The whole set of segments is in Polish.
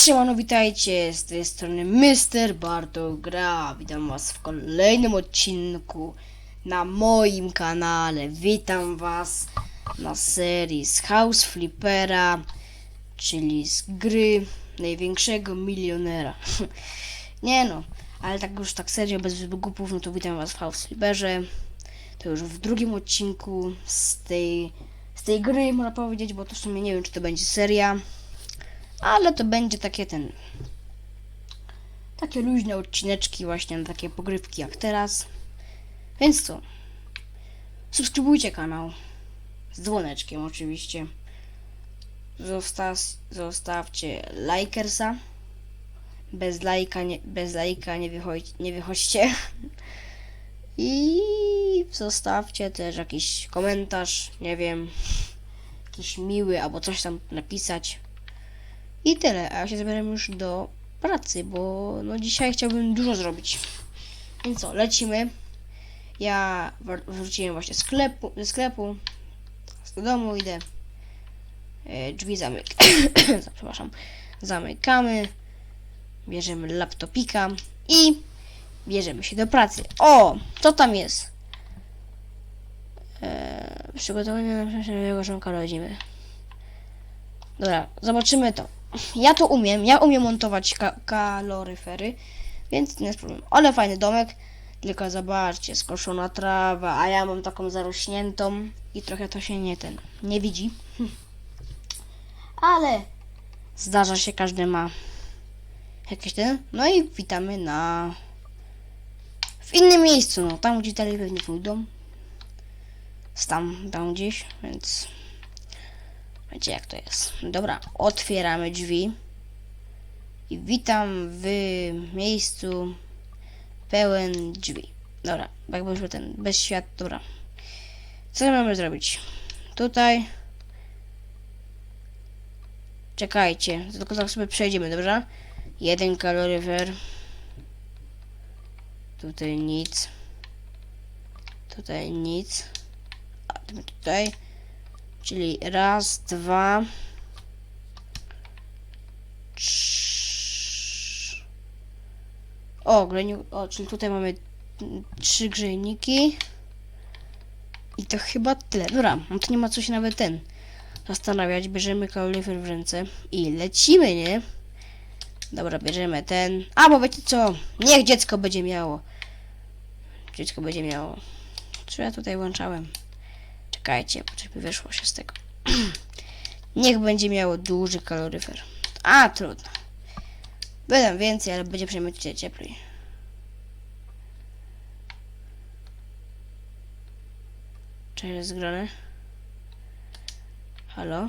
siemano, witajcie, z tej strony Mr. Barto Gra. Witam was w kolejnym odcinku na moim kanale. Witam was na serii z House Flippera, czyli z gry największego milionera. Nie no, ale tak już tak serio, bez wygupów, no to witam was w House Flipperze. To już w drugim odcinku z tej, z tej gry, można powiedzieć, bo to w sumie nie wiem, czy to będzie seria. Ale to będzie takie ten. Takie luźne odcineczki, właśnie takie pogrywki jak teraz. Więc co? Subskrybujcie kanał. Z dzwoneczkiem oczywiście. Zosta zostawcie lajkersa. Bez lajka nie, bez lajka nie, wychodź, nie wychodźcie. I zostawcie też jakiś komentarz, nie wiem, jakiś miły albo coś tam napisać. I tyle, a ja się zabieram już do pracy, bo no dzisiaj chciałbym dużo zrobić. Więc co, lecimy. Ja wr- wróciłem właśnie z sklepu, ze sklepu. Do domu idę. E, drzwi zamyk. Przepraszam. Zamykamy. Bierzemy laptopika i bierzemy się do pracy. O, co tam jest? E, przygotowanie na przeszłego żonka rodzimy. Dobra, zobaczymy to. Ja to umiem, ja umiem montować ka kaloryfery, więc nie jest problem. Ale fajny domek, tylko zobaczcie, skoszona trawa, a ja mam taką zarośniętą i trochę to się nie ten, nie widzi. Ale zdarza się, każdy ma jakieś ten. No i witamy na w innym miejscu, no tam gdzie dalej pewnie. Jest tam, tam gdzieś, więc Wiecie jak to jest. Dobra, otwieramy drzwi. I witam w miejscu pełen drzwi. Dobra, jakby już ten, bez świat, dobra. Co mamy zrobić? Tutaj. Czekajcie, tylko tak sobie przejdziemy, dobrze? Jeden kaloryfer. Tutaj nic. Tutaj nic. A tutaj. Czyli raz, dwa, trz... O, greniu... o, czyli tutaj mamy trzy grzejniki. I to chyba tyle. Dobra, no to nie ma co się nawet ten zastanawiać. Bierzemy kaloryfer w ręce i lecimy, nie? Dobra, bierzemy ten. A, bo wiecie co? Niech dziecko będzie miało. Dziecko będzie miało. Co ja tutaj włączałem? Czekajcie, żeby wyszło się z tego. Niech będzie miało duży kaloryfer. A, trudno. Będę więcej, ale będzie przynajmniej cieplej. Czy jest zgrane? Halo?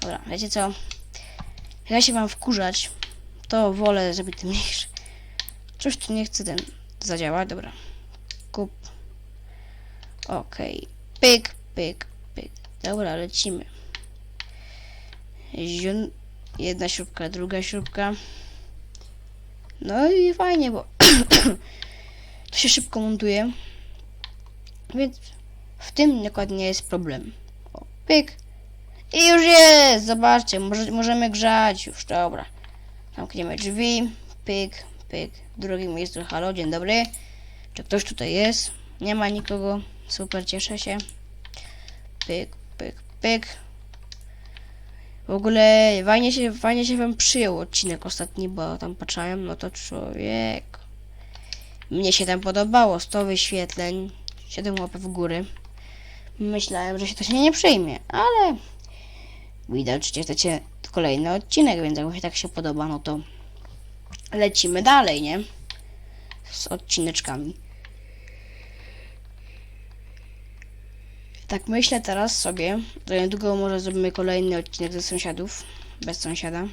Dobra, wiecie co? Ja się mam wkurzać, to wolę zrobić tym mniejszy. Coś tu nie chce ten zadziałać, dobra. Kup. Okej. Pyk, pyk, pyk. Dobra, lecimy. Ziun... Jedna śrubka, druga śrubka. No i fajnie, bo to się szybko montuje. Więc w tym dokładnie nie jest problem. O, pyk. I już jest! Zobaczcie, może, możemy grzać już, dobra. Zamkniemy drzwi. Pyk, pyk. W drugim miejscu halo, dzień dobry. Czy ktoś tutaj jest? Nie ma nikogo. Super, cieszę się. Pyk, pyk, pyk. W ogóle fajnie się, fajnie się wam przyjął odcinek ostatni, bo tam patrzałem, no to człowiek. Mnie się tam podobało, 100 wyświetleń, 7 łapek w góry. Myślałem, że się to się nie przyjmie, ale widać, że chcecie kolejny odcinek, więc jak się tak się podoba, no to lecimy dalej, nie? Z odcineczkami. Tak myślę teraz sobie, że niedługo może zrobimy kolejny odcinek ze sąsiadów, bez sąsiada.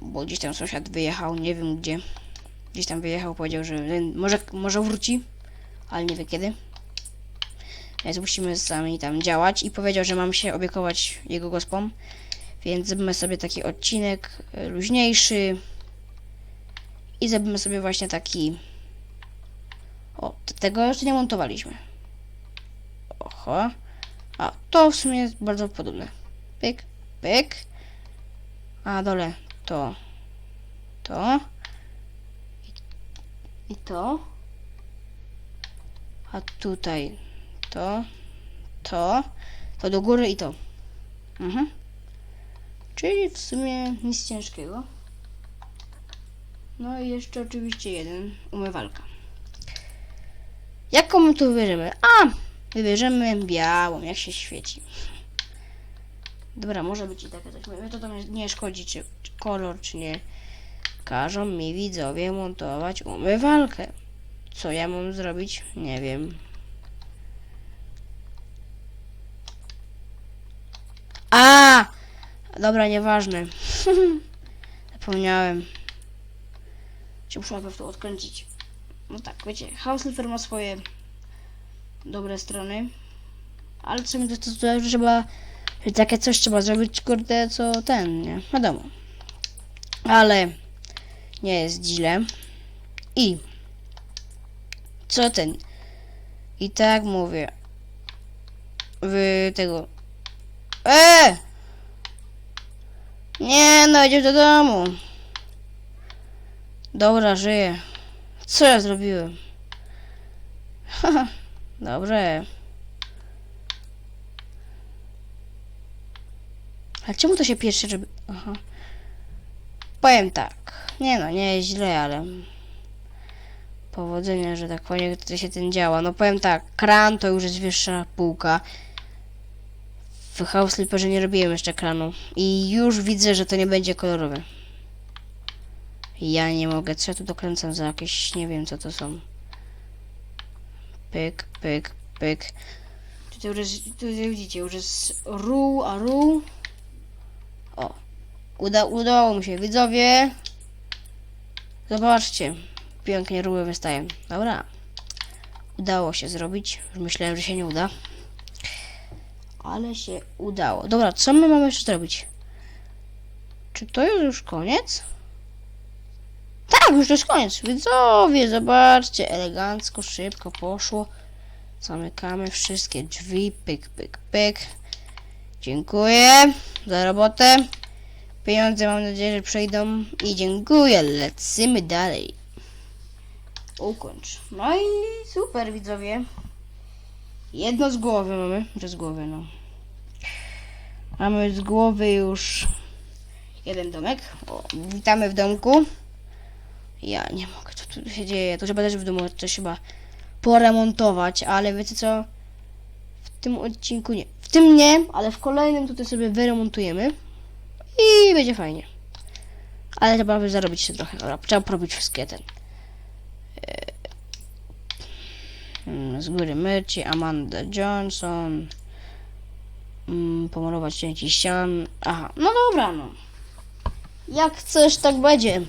Bo gdzieś tam sąsiad wyjechał, nie wiem gdzie. Gdzieś tam wyjechał, powiedział, że może, może wróci, ale nie wie kiedy. Więc musimy sami tam działać i powiedział, że mam się opiekować jego gospą. Więc zrobimy sobie taki odcinek e, luźniejszy. I zrobimy sobie właśnie taki... O, tego jeszcze nie montowaliśmy. Oho. A, to w sumie jest bardzo podobne. Pyk, pyk. A dole to, to i, to. A tutaj to, to, to do góry i to. Mhm. Czyli w sumie nic ciężkiego. No i jeszcze oczywiście jeden, umywalka. Jaką tu wybierzemy? A! Wybierzemy białą, jak się świeci. Dobra, może być i coś. Mnie to tam nie szkodzi, czy, czy kolor, czy nie. Każą mi widzowie montować umywalkę. Co ja mam zrobić? Nie wiem. A! Dobra, nieważne. Zapomniałem. Czy muszę najpierw to odkręcić? No tak, wiecie, House Flipper ma swoje dobre strony. Ale co mi to, to, to trzeba... Takie coś trzeba zrobić, kurde, co ten, nie? Wiadomo. Ale nie jest źle. I co ten? I tak mówię. Wy tego. E! Nie, no idziesz do domu. Dobra, żyję. Co ja zrobiłem? Haha, dobrze. A czemu to się pierwszy robi? Aha. Powiem tak. Nie no, nie jest źle, ale... Powodzenia, że tak powiem, to się ten działa. No powiem tak, kran to już jest wyższa półka. W House Flipperze nie robiłem jeszcze kranu. I już widzę, że to nie będzie kolorowe. Ja nie mogę. Co ja tu dokręcam za jakieś... Nie wiem, co to są. Pyk, pyk, pyk. Tutaj już. Tutaj widzicie, już jest rół, a rół... O. Uda, udało mi się. Widzowie. Zobaczcie. Pięknie ruły wystają. Dobra. Udało się zrobić. Już myślałem, że się nie uda. Ale się udało. Dobra, co my mamy jeszcze zrobić? Czy to jest już koniec? Tak, już to jest koniec. Widzowie, zobaczcie. Elegancko, szybko poszło. Zamykamy wszystkie drzwi. Pyk, pyk, pyk. Dziękuję za robotę. Pieniądze mam nadzieję, że przejdą. I dziękuję. Lecimy dalej. Ukończ. No i super widzowie. Jedno z głowy mamy. Że z głowy, no. Mamy z głowy już jeden domek. O, witamy w domku. Ja nie mogę, co tu się dzieje. To trzeba też w domu coś chyba poremontować, ale wiecie co? W tym odcinku nie. W tym nie, ale w kolejnym tutaj sobie wyremontujemy. I będzie fajnie. Ale trzeba by zarobić się trochę. Dobra, trzeba porobić wszystkie ten. Mm, Z góry myci, Amanda Johnson. Mm, pomalować części ścian. Aha, no dobra, no. Jak chcesz, tak będzie.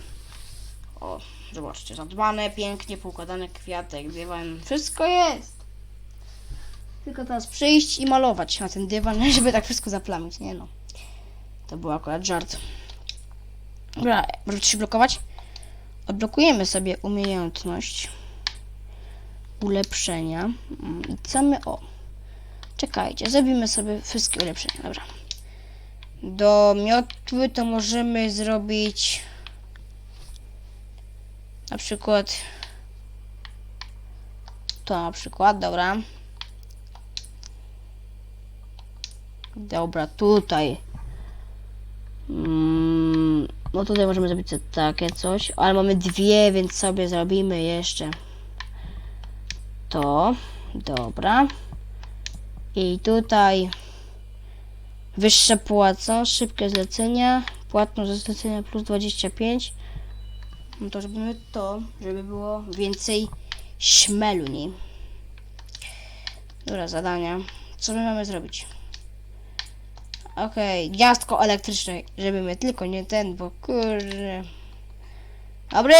O, zobaczcie, zadbane, pięknie poukładane kwiatek, dywan, wszystko jest. Tylko teraz przyjść i malować na ten dywan, żeby tak wszystko zaplamić, nie no. To był akurat żart. Dobra, może się blokować? Odblokujemy sobie umiejętność ulepszenia. Mm, I co my... O, czekajcie, zrobimy sobie wszystkie ulepszenia, dobra. Do miotły to możemy zrobić na przykład to na przykład, dobra. Dobra, tutaj. Mm, no tutaj możemy zrobić takie coś, ale mamy dwie, więc sobie zrobimy jeszcze to. Dobra. I tutaj wyższa płaca, szybkie zlecenia, płatność zlecenia plus 25. No to robimy to, żeby było więcej śmelu, nie? Dobra, zadania. Co my mamy zrobić? Okej, gniazdko elektryczne, żeby my tylko nie ten, bo kurde. Dobry!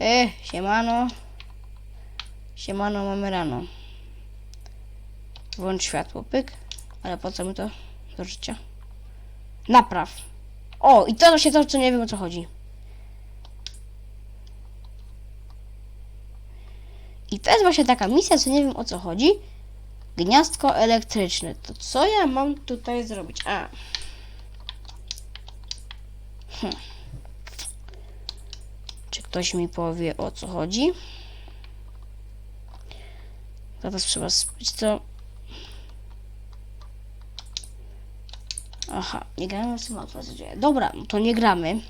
E, siemano. Siemano, mamy rano. Włącz światło, pyk. Ale po co mi to do życia? Napraw. O, i to się to, co nie wiem o co chodzi. I to jest właśnie taka misja, co nie wiem o co chodzi. Gniazdko elektryczne. To co ja mam tutaj zrobić? A. Hm. Czy ktoś mi powie o co chodzi? Teraz trzeba sprawdzić co. Aha, nie gramy w Message. Dobra, no to nie gramy.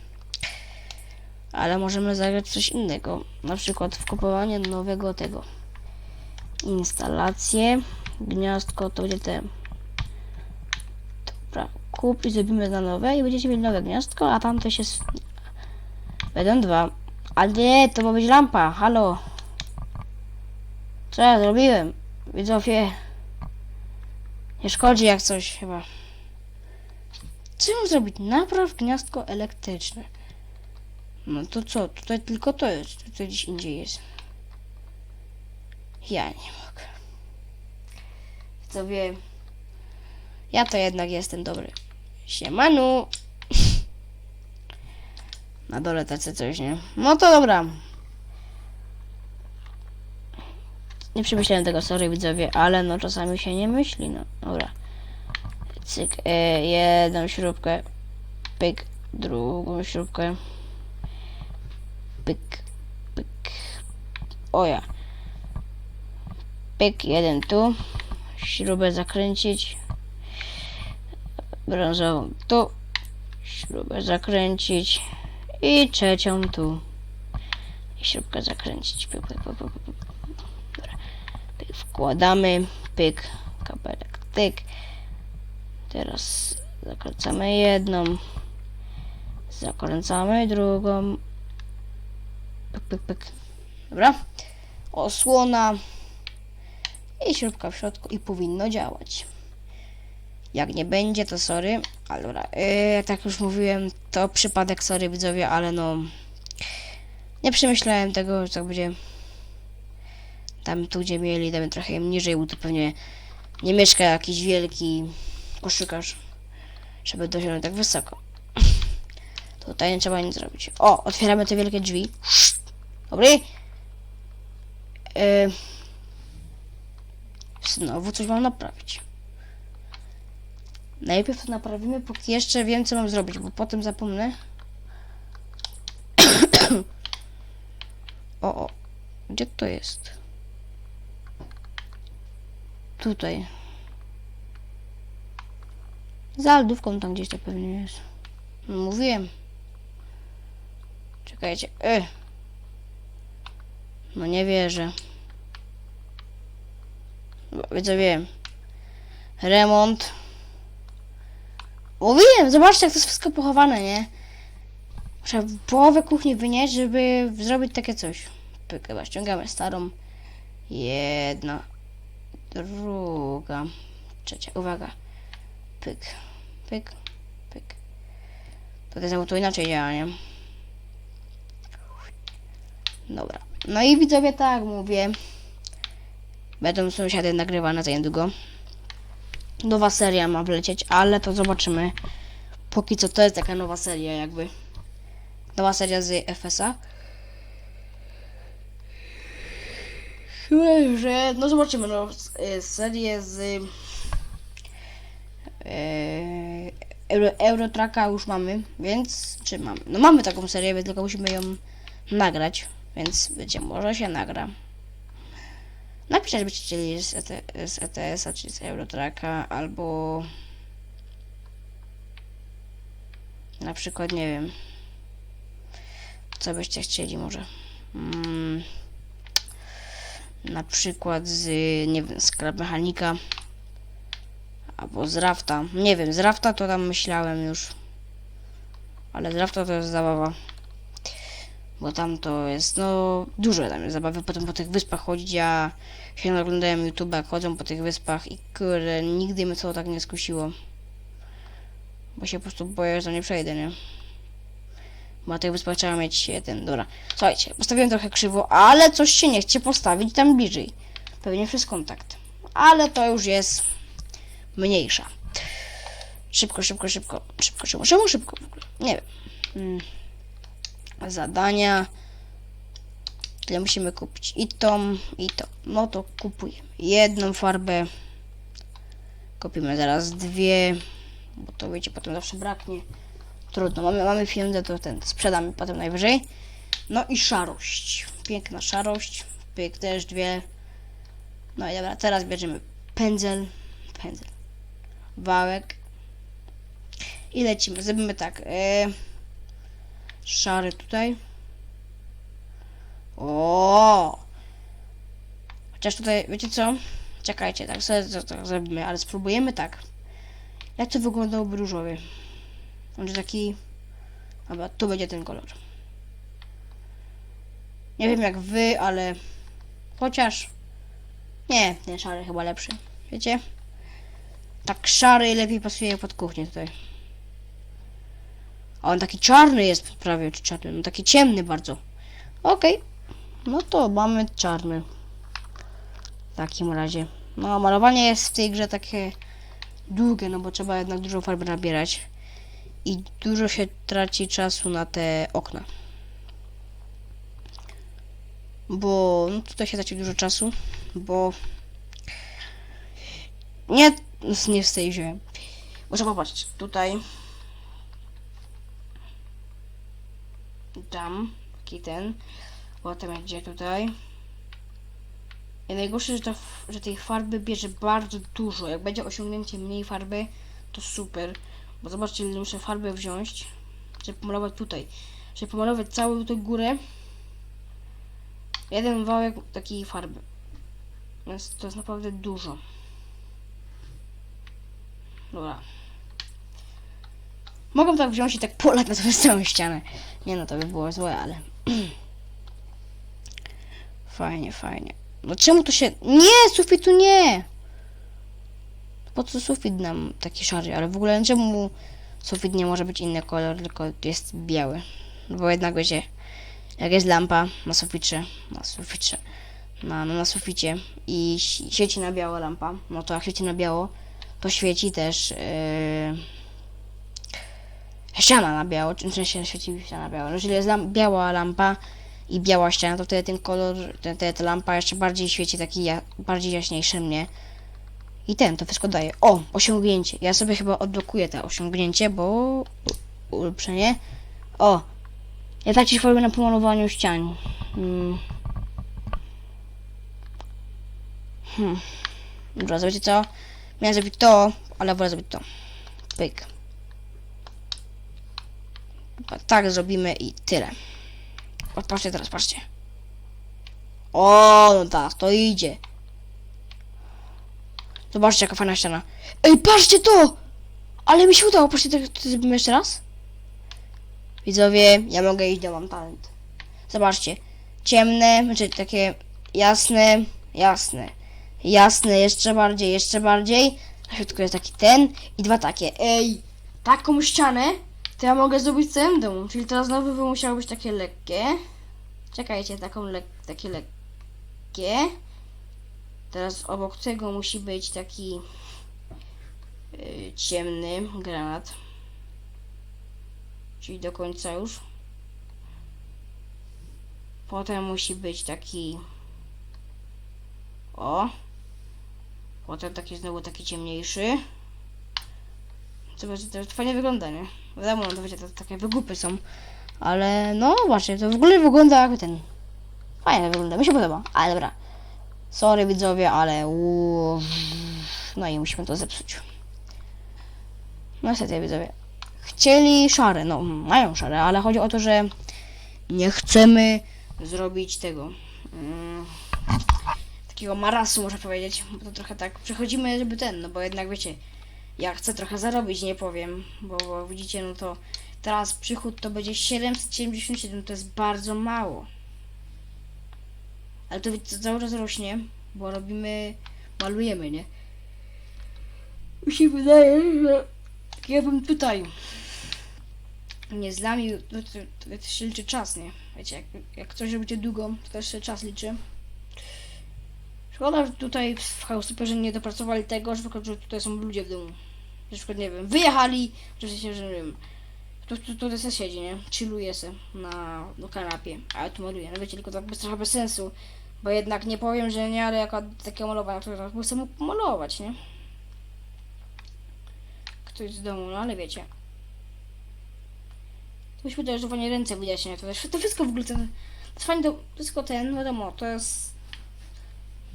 Ale możemy zagrać coś innego. Na przykład w kupowanie nowego tego. Instalacje. Gniazdko to będzie te. Dobra, kup i zrobimy na nowe i będziecie mieć nowe gniazdko, a tam też jest. Będą dwa. A nie, to ma być lampa. Halo. Co ja zrobiłem? Widzowie. Nie szkodzi jak coś chyba. Mam zrobić? Napraw gniazdko elektryczne. No to co? Tutaj tylko to jest. Tutaj gdzieś indziej jest. Ja nie mogę. Widzowie. Ja to jednak jestem dobry. Siemanu. Na dole tacy coś, nie? No to dobra. Nie przemyślałem tego, sorry widzowie, ale no czasami się nie myśli, no. Dobra. Cyk, e, jedną śrubkę. Pyk, drugą śrubkę. Pyk, pyk. O ja. Pyk, jeden tu. Śrubę zakręcić. Brązową tu. Śrubę zakręcić. I trzecią tu. I śrubkę zakręcić. Pyk, pyk, pyk, pyk. Dobra. Wkładamy. Pyk, kabelek, tyk. Teraz zakręcamy jedną. Zakręcamy drugą. Pyk, pyk, pyk. Dobra. Osłona. I śrubka w środku i powinno działać. Jak nie będzie, to sorry. Ale dobra, yy, tak już mówiłem, to przypadek, sorry widzowie, ale no... Nie przemyślałem tego, że tak będzie... Tam tu, gdzie mieli, damy trochę niżej, bo to pewnie nie mieszka jakiś wielki koszykarz, żeby dosiągnąć tak wysoko. Tutaj nie trzeba nic zrobić. O, otwieramy te wielkie drzwi. Dobry. Yy, znowu coś mam naprawić. Najpierw to naprawimy, póki jeszcze wiem, co mam zrobić, bo potem zapomnę. o, o. Gdzie to jest? Tutaj. Za lodówką tam gdzieś to pewnie jest. Mówiłem. Czekajcie. E. No nie wierzę. Widzę, wiem. Remont. Mówiłem, zobaczcie jak to jest wszystko pochowane, nie? Muszę połowę kuchni wynieść, żeby zrobić takie coś. Pyk, chyba ściągamy starą. Jedna. Druga. Trzecia. Uwaga. Pyk. Pyk. Pyk. Tutaj znowu to inaczej działa, nie? Dobra. No i widzowie, tak mówię. Będą sąsiady nagrywane za niedługo. Nowa seria ma wlecieć, ale to zobaczymy. Póki co to jest taka nowa seria jakby. Nowa seria z FSA. Chyba, że... No zobaczymy, no. y, Serię z... Yy, Euro, Eurotraka już mamy, więc... Czy mamy? No mamy taką serię, więc tylko musimy ją nagrać. Więc wiecie, może się nagra. Napiszcie, żebyście chcieli z, ET, z ETS-a, czy z Eurotraka, albo na przykład, nie wiem, co byście chcieli może. Mm, na przykład z, nie wiem, skrap mechanika, albo z rafta. Nie wiem, z rafta to tam myślałem już, ale z rafta to jest zabawa. Bo tam to jest, no, dużo tam jest zabawy. Potem po tych wyspach chodzić, ja się oglądałem YouTube, jak chodzą po tych wyspach i kurde, nigdy mnie to tak nie skusiło. Bo się po prostu boję, że nie przejdę, nie? Bo na tych wyspach trzeba mieć jeden, dobra. Słuchajcie, postawiłem trochę krzywo, ale coś się nie chce postawić tam bliżej. Pewnie przez kontakt. Ale to już jest mniejsza. Szybko, szybko, szybko, szybko, szybko, czemu szybko w ogóle? Nie wiem. Mm zadania. Tyle musimy kupić i tą, i to. No to kupujemy jedną farbę. Kupimy zaraz dwie, bo to wiecie, potem zawsze braknie. Trudno, mamy, mamy pieniądze, to ten sprzedamy potem najwyżej. No i szarość. Piękna szarość. Pyk też dwie. No i dobra, teraz bierzemy pędzel. Pędzel. Wałek. I lecimy. Zrobimy tak. E, szary tutaj. O! Chociaż tutaj, wiecie co? Czekajcie, tak sobie to, zrobimy, ale spróbujemy tak. Jak to wyglądałoby różowy? On jest taki... Dobra, tu będzie ten kolor. Nie wiem jak wy, ale... Chociaż... Nie, ten szary chyba lepszy. Wiecie? Tak szary lepiej pasuje pod kuchnię tutaj. A on taki czarny jest prawie, czy czarny, no taki ciemny bardzo. Okej. No to mamy czarny. W takim razie. No, malowanie jest w tej grze takie długie, no bo trzeba jednak dużo farby nabierać. I dużo się traci czasu na te okna. Bo no, tutaj się traci dużo czasu, bo nie, nie z tej wziąłem. Muszę popatrzeć, tutaj tam, taki ten, potem będzie tutaj. I najgorsze, że, to, że tej farby bierze bardzo dużo. Jak będzie osiągnięcie mniej farby, to super. Bo zobaczcie, ile muszę farby wziąć, żeby pomalować tutaj. Żeby pomalować całą tę górę. Jeden wałek takiej farby. Więc to jest naprawdę dużo. Dobra. Mogę tak wziąć i tak polać na sobie całą ścianę. Nie no, to by było złe, ale... fajnie, fajnie. No czemu to się... Nie, sufitu nie! Po co sufit nam taki szary? Ale w ogóle czemu sufit nie może być inny kolor, tylko jest biały? No Bo jednak wiecie, jak jest lampa na suficie, na suficie, na, no, na suficie i świeci na biało lampa, no to jak świeci na biało, to świeci też yy, ściana na biało, czy czy się świeci ściana na biało. Jeżeli jest biała lampa i biała ściana, to wtedy ten kolor, ten, te, ta lampa jeszcze bardziej świeci taki ja, bardziej jaśniejszy mnie. I ten, to wszystko daje. O, osiągnięcie. Ja sobie chyba odblokuję to osiągnięcie, bo ulepszenie. O, ja tak formę na pomalowaniu ścian. Hmm. Hmm. Dobra, zobaczcie co? Miałem zrobić to, ale wolę zrobić to. Pyk. Tak zrobimy i tyle. Patrzcie teraz, patrzcie. O, no tak, to idzie. Zobaczcie, jaka fajna ściana. Ej, patrzcie to! Ale mi się udało, patrzcie, to, to zrobimy jeszcze raz. Widzowie, ja mogę iść, ja mam talent. Zobaczcie. Ciemne, znaczy takie jasne, jasne. Jasne, jeszcze bardziej, jeszcze bardziej. Na środku jest taki ten i dwa takie. Ej, taką ścianę to ja mogę zrobić całym domu. Czyli teraz znowu by musiało być takie lekkie. Czekajcie, taką lek takie lekkie. Teraz obok tego musi być taki yy, ciemny granat. Czyli do końca już. Potem musi być taki. O. Potem taki znowu taki ciemniejszy. Zobaczcie, to fajnie wygląda, nie? Wiadomo, no to wiecie, to takie wygupy są. Ale no właśnie, to w ogóle wygląda jak ten. Fajnie wygląda, mi się podoba. Ale dobra. Sorry widzowie, ale no i musimy to zepsuć. No niestety widzowie. Chcieli szare, no mają szare, ale chodzi o to, że nie chcemy zrobić tego. Mm, takiego marasu, można powiedzieć. Bo to trochę tak przechodzimy, żeby ten, no bo jednak wiecie, ja chcę trochę zarobić, nie powiem, bo, bo widzicie, no to teraz przychód to będzie 777, to jest bardzo mało. Ale to cały czas rośnie, bo robimy, malujemy, nie? Mi się wydaje, że ja bym tutaj nie zlamił, no to, to, to się liczy czas, nie? Wiecie, jak, jak coś robicie długo, to też się czas liczy. Szkoda, że tutaj w Houseperze nie dopracowali tego, że tutaj są ludzie w domu. Że przykład, nie wiem, wyjechali, że się, że nie wiem, tu, tu, tutaj se siedzi, nie? Chilluje se na, na kanapie, a ja tu maluję. No wiecie, tylko tak bez, trochę bez sensu, bo jednak nie powiem, że nie, ale jako takie malowania, które tak chcę mu pomalować, nie? Ktoś z domu, no ale wiecie. Myśmy to używanie ręce widać, nie? To, też- to wszystko w ogóle. To jest fajnie, to wszystko ten, wiadomo, to jest.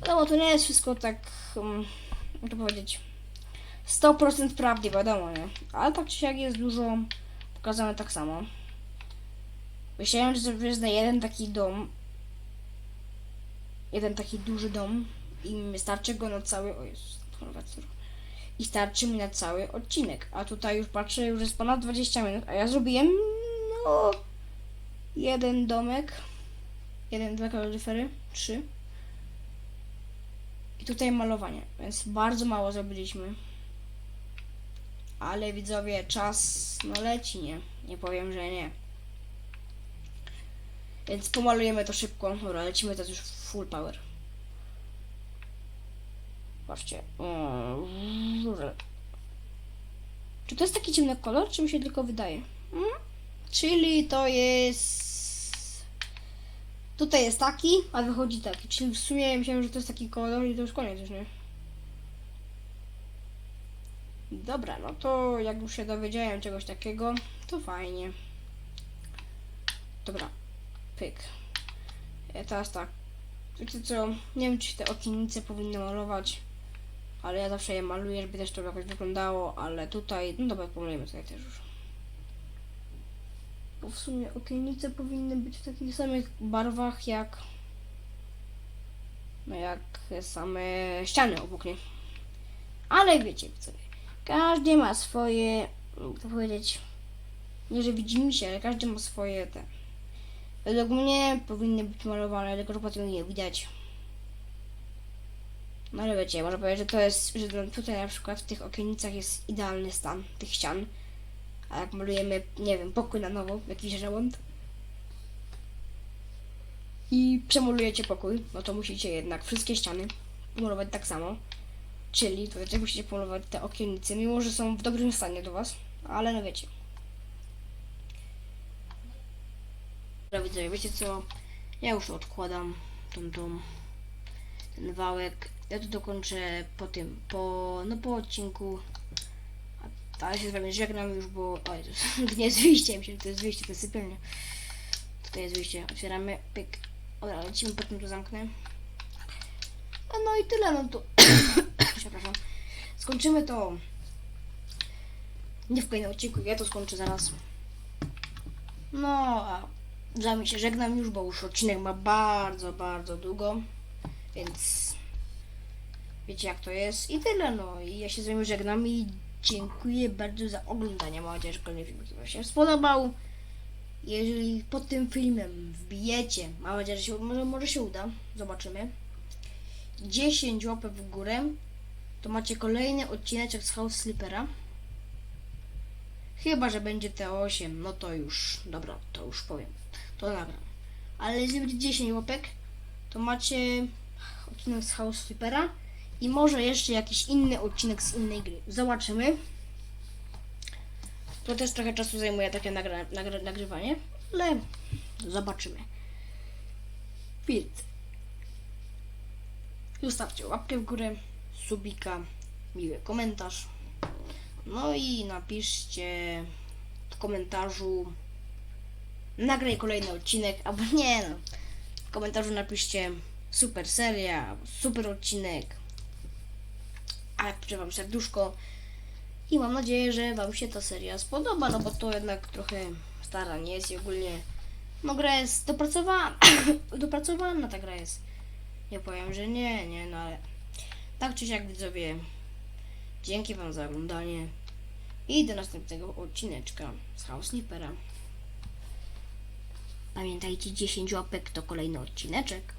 Wiadomo, to nie jest wszystko tak. Um, to powiedzieć. 100% prawdy, wiadomo, nie? Ale tak czy siak jest dużo pokazane tak samo. Myślałem, że jest na jeden taki dom. Jeden taki duży dom. I starczy go na cały. O Jezus, I starczy mi na cały odcinek. A tutaj już patrzę, już jest ponad 20 minut. A ja zrobiłem. No. Jeden domek. Jeden, dwa kaloryfery. Trzy. I tutaj malowanie. Więc bardzo mało zrobiliśmy. Ale widzowie, czas no leci, nie? Nie powiem, że nie. Więc pomalujemy to szybko. Dobra, lecimy teraz już full power. Patrzcie. Czy to jest taki ciemny kolor, czy mi się tylko wydaje? Hmm? Czyli to jest... Tutaj jest taki, a wychodzi taki. Czyli w sumie myślałem, że to jest taki kolor i to już koniec już, nie? Dobra, no to jak już się dowiedziałem czegoś takiego, to fajnie. Dobra, pyk. E, teraz tak. Wiecie co, nie wiem czy te okiennice powinny malować, ale ja zawsze je maluję, żeby też to jakoś wyglądało, ale tutaj, no dobra, pomalujemy tutaj też już. Bo w sumie okiennice powinny być w takich samych barwach jak no jak same ściany obok nie. Ale wiecie co, każdy ma swoje, to powiedzieć, nie że widzi mi się, ale każdy ma swoje te. Według mnie powinny być malowane, tylko że potem nie widać. No ale wiecie, można powiedzieć, że to jest, że tutaj na przykład w tych okiennicach jest idealny stan tych ścian. A jak malujemy, nie wiem, pokój na nowo, jakiś remont i przemalujecie pokój, no to musicie jednak wszystkie ściany pomalować tak samo. Czyli to też musicie pomalować te okiennice, mimo że są w dobrym stanie do Was, ale no wiecie. Dobra widzowie, wiecie co? Ja już odkładam tą, tą, ten wałek. Ja to dokończę po tym, po, no po odcinku. A ale się z wami żegnam już, bo... O Jezus, nie jest wyjście, myślę, że to jest wyjście, to jest. Tutaj jest wyjście, otwieramy, pyk. Dobra, lecimy, potem to zamknę. A no i tyle, no to... Przepraszam. Skończymy to... Nie w kolejnym odcinku, ja to skończę zaraz. No, a z wami się żegnam już, bo już odcinek ma bardzo, bardzo długo, więc wiecie jak to jest. I tyle, no. I ja się z wami żegnam i dziękuję bardzo za oglądanie, mam nadzieję, że kolejny film się spodobał. Jeżeli pod tym filmem wbijecie, mam nadzieję, że się, może, może się uda, zobaczymy, 10 łapek w górę, to macie kolejny odcinek z House Sleepera. Chyba, że będzie T8, no to już, dobra, to już powiem, to nagram. Ale jeżeli będzie 10 łapek, to macie odcinek z House Flipera i może jeszcze jakiś inny odcinek z innej gry. Zobaczymy. To też trochę czasu zajmuje takie nagra, nagra, nagrywanie, ale zobaczymy. Więc zostawcie łapkę w górę, subika, miły komentarz. No i napiszcie w komentarzu nagraj kolejny odcinek, albo nie no. W komentarzu napiszcie super seria, super odcinek. A ja piszę wam serduszko. I mam nadzieję, że wam się ta seria spodoba, no bo to jednak trochę stara nie jest i ogólnie no gra jest dopracowana, dopracowana ta gra jest. Nie powiem, że nie, nie, no ale tak czy siak widzowie, dzięki wam za oglądanie i do następnego odcineczka z House Snippera. Pamiętajcie, 10 łapek to kolejny odcineczek.